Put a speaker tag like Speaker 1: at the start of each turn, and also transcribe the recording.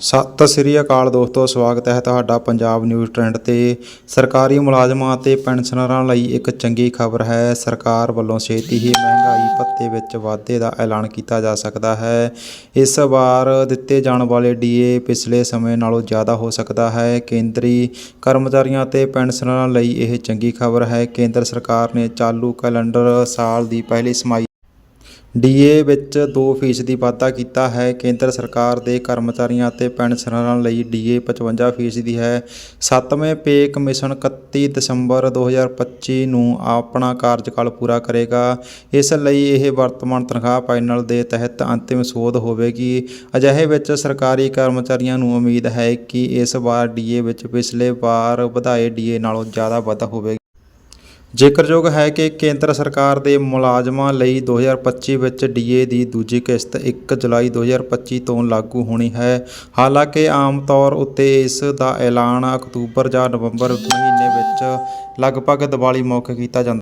Speaker 1: ਸਤਿ ਸ੍ਰੀ ਅਕਾਲ ਦੋਸਤੋ, ਸਵਾਗਤ ਹੈ ਤੁਹਾਡਾ ਪੰਜਾਬ ਨਿਊਜ਼ ਟ੍ਰੈਂਡ ਤੇ। ਸਰਕਾਰੀ ਮੁਲਾਜ਼ਮਾਂ ਅਤੇ ਪੈਨਸ਼ਨਰਾਂ ਲਈ ਇੱਕ ਚੰਗੀ ਖਬਰ ਹੈ। ਸਰਕਾਰ ਵੱਲੋਂ ਛੇਤੀ ਹੀ ਮਹਿੰਗਾਈ ਭੱਤੇ ਵਿੱਚ ਵਾਧੇ ਦਾ ਐਲਾਨ ਕੀਤਾ ਜਾ ਸਕਦਾ ਹੈ। ਇਸ ਵਾਰ ਦਿੱਤੇ ਜਾਣ ਵਾਲੇ ਡੀਏ ਪਿਛਲੇ ਸਮੇਂ ਨਾਲੋਂ ਜ਼ਿਆਦਾ ਹੋ ਸਕਦਾ ਹੈ। ਕੇਂਦਰੀ ਕਰਮਚਾਰੀਆਂ ਅਤੇ ਪੈਨਸ਼ਨਰਾਂ ਲਈ ਇਹ ਚੰਗੀ ਖਬਰ ਹੈ। ਕੇਂਦਰ ਸਰਕਾਰ ਨੇ ਚਾਲੂ ਕੈਲੰਡਰ ਸਾਲ ਦੀ ਪਹਿਲੀ ਸਮਾਈ ਡੀਏ ਵਿੱਚ 2 ਫੀਸਦੀ ਵਾਧਾ ਕੀਤਾ ਹੈ। ਕੇਂਦਰ ਸਰਕਾਰ ਦੇ ਕਰਮਚਾਰੀਆਂ ਅਤੇ ਪੈਨਸ਼ਨਰਾਂ ਲਈ ਡੀਏ 55 ਫੀਸਦੀ ਹੈ। ਸੱਤਵੇਂ ਪੇ ਕਮਿਸ਼ਨ 31 ਦਸੰਬਰ 2025 ਨੂੰ ਆਪਣਾ ਕਾਰਜਕਾਲ ਪੂਰਾ ਕਰੇਗਾ। ਇਸ ਲਈ ਇਹ ਵਰਤਮਾਨ ਤਨਖਾਹ ਪੈਨਲ ਦੇ ਤਹਿਤ ਅੰਤਿਮ ਸੋਧ ਹੋਵੇਗੀ। ਅਜਿਹੇ ਵਿੱਚ ਸਰਕਾਰੀ ਕਰਮਚਾਰੀਆਂ ਨੂੰ ਉਮੀਦ ਹੈ ਕਿ ਇਸ ਵਾਰ ਡੀਏ ਵਿੱਚ ਪਿਛਲੇ ਵਾਰ ਵਧਾਏ ਡੀਏ ਨਾਲੋਂ ਜ਼ਿਆਦਾ ਵਾਧਾ ਹੋਵੇਗਾ। ਜ਼ਿਕਰਯੋਗ ਹੈ ਕਿ ਕੇਂਦਰ ਸਰਕਾਰ ਦੇ ਮੁਲਾਜ਼ਮਾਂ ਲਈ 2025 ਵਿੱਚ ਡੀਏ ਦੀ ਦੂਜੀ ਕਿਸ਼ਤ 1 ਜੁਲਾਈ 2025 ਤੋਂ ਲਾਗੂ ਹੋਣੀ ਹੈ। ਹਾਲਾਂਕਿ ਆਮ ਤੌਰ ਉੱਤੇ ਇਸ ਦਾ ਐਲਾਨ ਅਕਤੂਬਰ ਜਾਂ ਨਵੰਬਰ ਮਹੀਨੇ ਵਿੱਚ ਲਗਭਗ ਦੀਵਾਲੀ ਮੌਕੇ ਕੀਤਾ ਜਾਂਦਾ